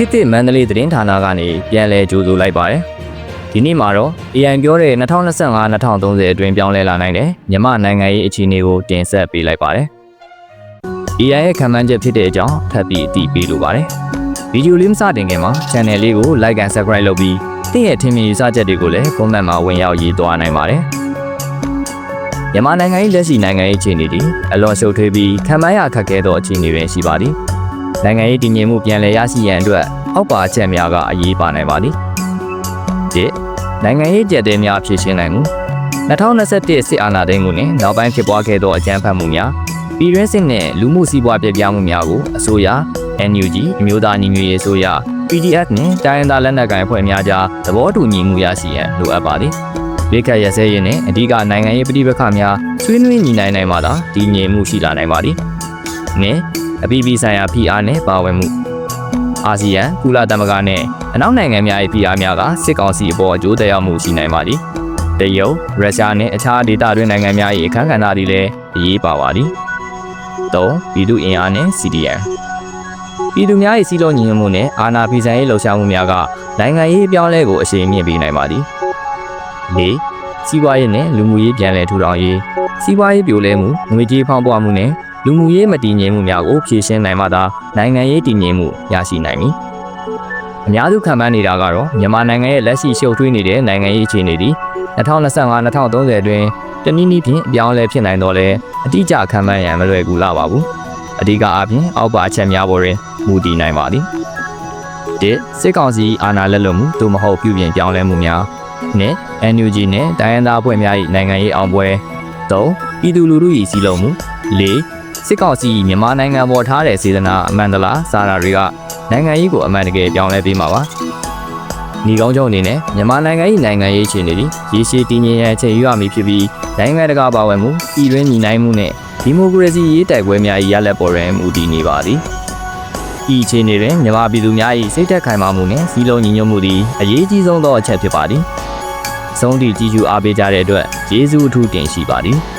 ခေတ်သစ်မန္တလေးသတင်းဌာနကနေပြန်လည်ကြိုဆိုလိုက်ပါတယ်။ဒီနေ့မှာတော့ AI ပြောတဲ့2025-2030အတွင်းပြောင်းလဲလာနိုင်တဲ့မြန်မာနိုင်ငံရေးအခြေအနေကိုတင်ဆက်ပေးလိုက်ပါတယ်။ AI ရဲ့ခံမှန်းချက်ဖြစ်တဲ့အကြောင်းထပ်ပြီးအတည်ပြုလိုပါတယ်။ဗီဒီယိုလေးမစတင်ခင်မှာ channel လေးကို like and subscribe လုပ်ပြီးသင်ရဲ့ထင်မြင်ယူဆချက်တွေကိုလည်း comment မှာဝင်ရောက်ရေးသွားနိုင်ပါတယ်။မြန်မာနိုင်ငံရဲ့လက်ရှိနိုင်ငံရေးအခြေအနေတွေအလွန်ရှုပ်ထွေးပြီးခံမှန်းရခက်ခဲသောအခြေအနေတွေရှိပါသည်။ နိုင်ငံရေးတည်ငြိမ်မှုပြန်လည်ရရှိရန်အတွက်အောက်ပါအချက်များကအရေးပါနိုင်ပါသည်။၁နိုင်ငံရေးကြက်တဲများဖြည့်ရှင်းနိုင်မှု2021စစ်အာဏာသိမ်းမှုနဲ့နောက်ပိုင်းဖြစ်ပွားခဲ့သောအကြမ်းဖက်မှုများပြည်တွင်းစစ်နဲ့လူမှုစီးပွားပြပြမှုများကိုအစိုးရ NUG အမျိုးသားညီညွတ်ရေးအစိုးရ PDF နဲ့တိုင်းရင်းသားလက်နက်ကိုင်အဖွဲ့များကြားသဘောတူညီမှုရရှိရန်လိုအပ်ပါသည်။လက်ခတ်ရစဲရင်နဲ့အဓိကနိုင်ငံရေးပြည်ပခါများဆွေးနွေးညီနိုင်နိုင်မှသာတည်ငြိမ်မှုရှိလာနိုင်ပါသည်။နဲ့ အပြည်ပြည်ဆိုင်ရာဖိအားနဲ့ပါဝင်မှုအာဆီယံကုလသမဂ္ဂနဲ့အနောက်နိုင်ငံများ၏ဖိအားများကစစ်ကောင်စီအပေါ်အကျိုးသက်ရောက်မှုရှိနိုင်ပါသည်။တရုတ်၊ရုရှားနဲ့အခြားဒေသတွင်းနိုင်ငံများ၏အခမ်းကဏ္ဍတွေလည်းအရေးပါပါသည်။၃ပြည်သူ့အင်အားနဲ့ CDN ပြည်သူများ၏စီးလုံးညီညွတ်မှုနဲ့အာဏာဖီဆိုင်ရေးလှုပ်ရှားမှုများကနိုင်ငံရေးအပြောင်းအလဲကိုအရှိန်မြင့်ပေးနိုင်ပါသည်။၄ စီးပွားရေးနဲ့လူမှုရေးပြန်လည်ထူထောင်ရေးစီးပွားရေးပြိုလဲမှုငွေကြေးဖောင်းပွားမှုနဲ့လူမှုရေးမတည်ငြိမ်မှုများကိုဖြေရှင်းနိုင်မှသာနိုင်ငံရေးတည်ငြိမ်မှုရရှိနိုင်မည်။အများစုခံမှန်းနေတာကတော့မြန်မာနိုင်ငံရဲ့လက်ရှိရှုပ်ထွေးနေတဲ့နိုင်ငံရေးအခြေအနေဒီ2025-2030အတွင်းတနည်းနည်းဖြင့်အပြောင်းအလဲဖြစ်နိုင်တော့လဲအတိအကျခံမှန်းရန်မလွယ်ကူလာပါဘူး။အဓိကအားဖြင့်အောက်ပါအချက်များပေါ်တွင်မူတည်နိုင်ပါသည်။တစ်စစ်ကောင်စီအာဏာလက်လွတ်မှုသို့မဟုတ်ပြုပြင်ပြောင်းလဲမှုများ နဲ့ NUG နဲ့တိုင်းရင်းသားအဖွဲ့များ၏နိုင်ငံရေးအောင်ပွဲ၃ပြည်သူလူထု၏စီလုံးမှု၄စစ်ကောင်စီမြန်မာနိုင်ငံပေါ်ထားတဲ့စေတနာအမှန်တလားစာရာတွေကနိုင်ငံရေးကိုအမှန်တကယ်ပြောင်းလဲပေးမှာပါ။ညီကောင်းချုပ်အနေနဲ့မြန်မာနိုင်ငံ၏နိုင်ငံရေးအခြေအနေတွေရေရှည်တည်ငြိမ်ရန်ချိန်ယူရမည်ဖြစ်ပြီးနိုင်ငံတကာပါဝင်မှုပြည်တွင်းညီနိုင်မှုနဲ့ဒီမိုကရေစီရေးတိုက်ပွဲများ၏ရလဒ်ပေါ်တွင်မူတည်နေပါသည်။ဤအခြေအနေတွင်မြန်မာပြည်သူများ၏စိတ်သက်ခိုင်မာမှုနှင့်စီးလုံးညီညွတ်မှုသည်အရေးကြီးဆုံးသောအချက်ဖြစ်ပါသည်။ ဆုံးသည့်ကြည်ကျူအားပေးကြတဲ့အတွက်ကျေးဇူးအထူးတင်ရှိပါသည်။